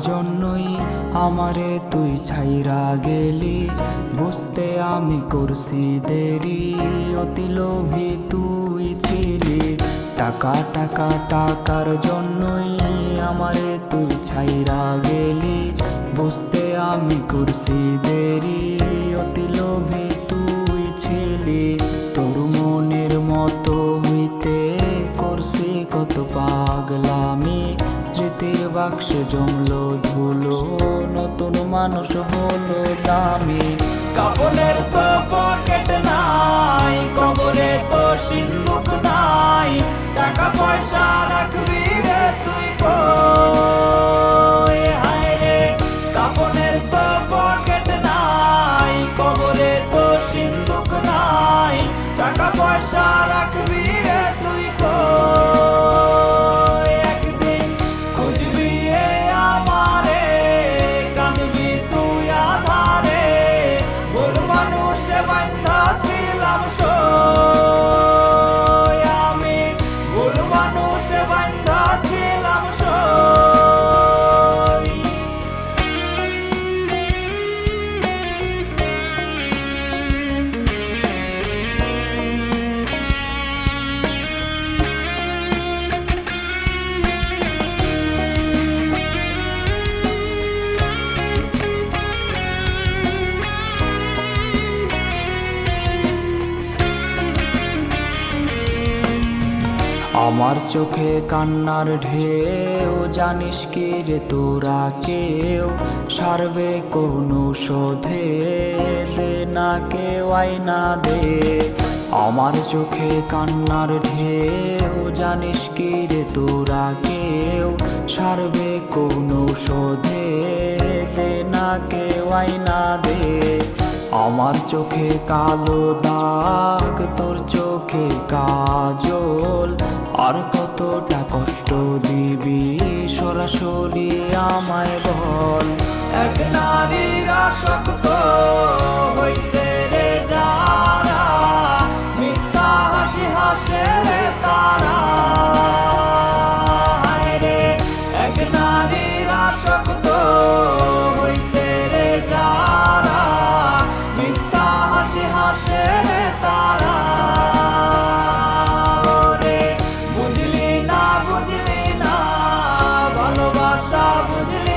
জন্যই আমারে তুই ছাইরা গেলি? বুঝতে আমি করছি দেরি, অতি লোভী তুই ছিলি। টাকা টাকা টাকার জন্যই আমারে তুই ছাইরা গেলি। বুঝতে আমি করছি দেরি, অতি লোভী তুই ছিলি। তোর মনের মতো হইতে করছি কত পাগলামি। স্মৃতির বাক্স জমলো ধুলো, নতুন মানুষ হলো দামি। কাপড়ের তো পকেট নাই, কবরে তো সিন্ধুক মানুষে আমার চোখে কান্নার ঢেউ, জানিস কি রে তোরা কেউ? সারবে কোনো শোধে, দে না কেউ আইনা দে। আমার চোখে কান্নার ঢেউ, জানিস কি রে তোরা কেউ? সারবে কোনো শোধে, দে না কেউ আইনা দে। আমার চোখে কালো দাগ, তোর চোখে কাজল আর কতটা কষ্ট দিবি সরাসরি আমায় বল? এক নারীর ভাষা বুঝলে